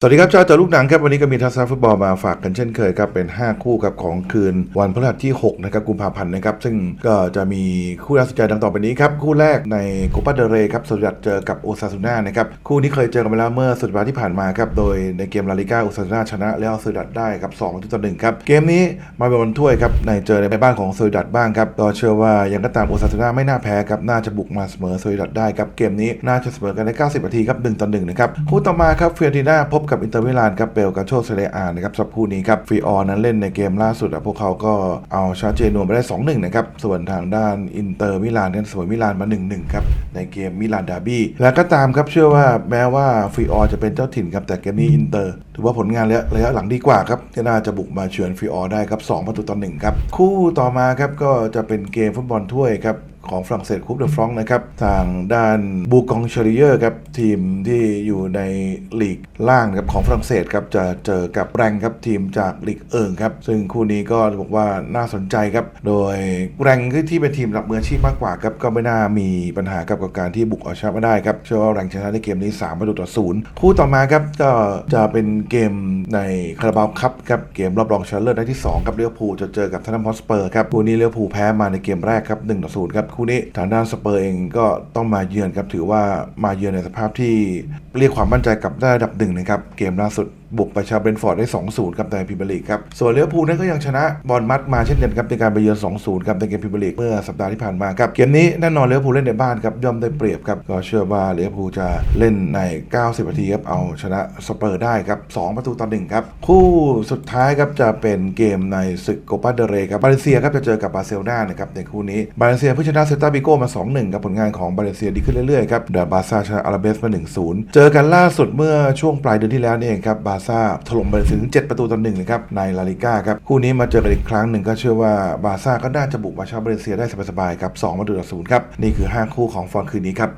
สวัสดีครับเจ้าเจอลูกหนังครับวันนี้ก็มีทัศนฟุตบอลมาฝากกันเช่นเคยครับเป็น 5 คู่ครับของคืนวันพฤหัสที่6นะครับกุมภาพันธ์นะครับซึ่งก็จะมีคู่น่าสนใจดังต่อไปนี้ครับคู่แรกในโคปาเดเรครับสุดยัดเจอกับโอซาซูน่านะครับคู่นี้เคยเจอกันไปแล้วเมื่อสุดสัปดาห์ที่ผ่านมาครับโดยในเกมลาลิก้าโอซาซูน่าชนะแล้วสุดัดได้ครับ2ประตูต่อหนึ่งครับเกมนี้มาเป็นบอลถ้วยครับในเจอในบ้านของสุดัดบ้างครับก็เชื่อว่ายังก็ตามโอซาซูน่าไม่น่าแพ้ครับน่าจะบุกมาเสมอสุดัดได้ครับเกมนี้น่าจะเสมอกันใน 90นาทีครับ1ต่อ1นะครับคู่ต่อมาครับเฟียร์ติน่าพบกับอินเตอร์มิลานครับเปลกาโชเซเรอานะครับสำหรับคู่นี้ครับฟีออนั้นเล่นในเกมล่าสุดอะพวกเขาก็เอาชาเจนัวไปได้ 2-1 นะครับ ส่วนทางด้านอินเตอร์มิลานนั้นสมอมิลานมา 1-1 ครับ ในเกมมิลานดาร์บี้ แล้วก็ตามครับเชื่อว่าแม้ว่าฟีออจะเป็นเจ้าถิ่นครับ แต่เกมนี้อินเตอร์ถือว่าผลงานระยะระยะหลังดีกว่าครับก็น่าจะบุกมาเฉือนฟีออได้ครับ 2 ประตูต่อ1ครับ คู่ต่อมาครับก็จะเป็นเกมฟุตบอลถ้วยครับ ของฝรั่งเศสคูปเดอฟรองนะครับ ทางด้านบูกองเชริเยอร์ครับ ทีมที่อยู่ในลีกล่างครับของฝรั่งเศสครับจะเจอกับแรงครับทีมจากลีกเอิงครับ ซึ่งคู่นี้ก็บอกว่าน่าสนใจครับ โดยแรงที่เป็นทีมระดับมืออาชีพมากกว่าครับก็ไม่น่ามีปัญหากับกับการที่บุกเอาชนะมาได้ครับเชื่อว่าแรงชนะในเกมนี้3ประตูต่อศูนย์คู่ต่อมาครับก็จะเป็นเกมในคาราบาวคัพครับเกมรอบรองชนะเลิศนัดที่2ครับเลี้ยวภูจะเจอกับทันนัมฮอสเปอร์ครับคู่นี้เลี้ยวภูแพ้มาในเกมแรกครับ1ต่อ0ครับคู่นี้ทางด้านสเปอร์เองก็ต้องมาเยือนครับถือว่ามาเยือนในสภาพที่เรียกความมั่นใจกลับได้ระดับหนึ่งนะครับเกมล่าสุดบุกไปชาเบรนฟอร์ดได้ 2-0ครับในพรีเมียร์ลีกครับ ส่วนเลี้ยวภูนั้นก็ยังชนะบอลมัดมาเช่นกันครับในการไปเยือน 2-0 ครับในเกมพรีเมียร์ลีกเมื่อสัปดาห์ที่ผ่านมาครับเกมนี้แน่นอนเลี้ยวภูเล่นในบ้านครับย่อมได้เปรียบครับก็เชื่อว่าเลี้ยวภูจะเล่นใน 90 นาทีครับเอาชนะสเปอร์ได้ครับ2ประตูต่อ1ครับคู่สุดท้ายครับจะเป็นเกมในศึกโกปาเดเรครับบาเลเซียครับจะเจอกับบาเซลนานะครับในคู่นี้บาเลเซียเพิ่งชนะเซลตาบิโกมา 2-1ครับผลงานของบาเลเซียดีขึ้นเรื่อยๆครับเดอบาซาชนะอาราเบสมา1 0เจอกันล่าสุดเมื่อช่วงปลายเดือนที่แล้วนี่เองครับบาซ่าถล่มบาเลเซียถึง 7 ประตูต่อหนึ่งนะครับในลาลิก้าครับคู่นี้มาเจอกันอีกครั้งหนึ่งก็เชื่อว่าบาซ่าก็น่าจะบุกมาชนะบาเลเซียได้สบายๆครับ2ประตูต่อศูนย์ครับนี่คือ 5 คู่ของฟอนคืนนี้ครับ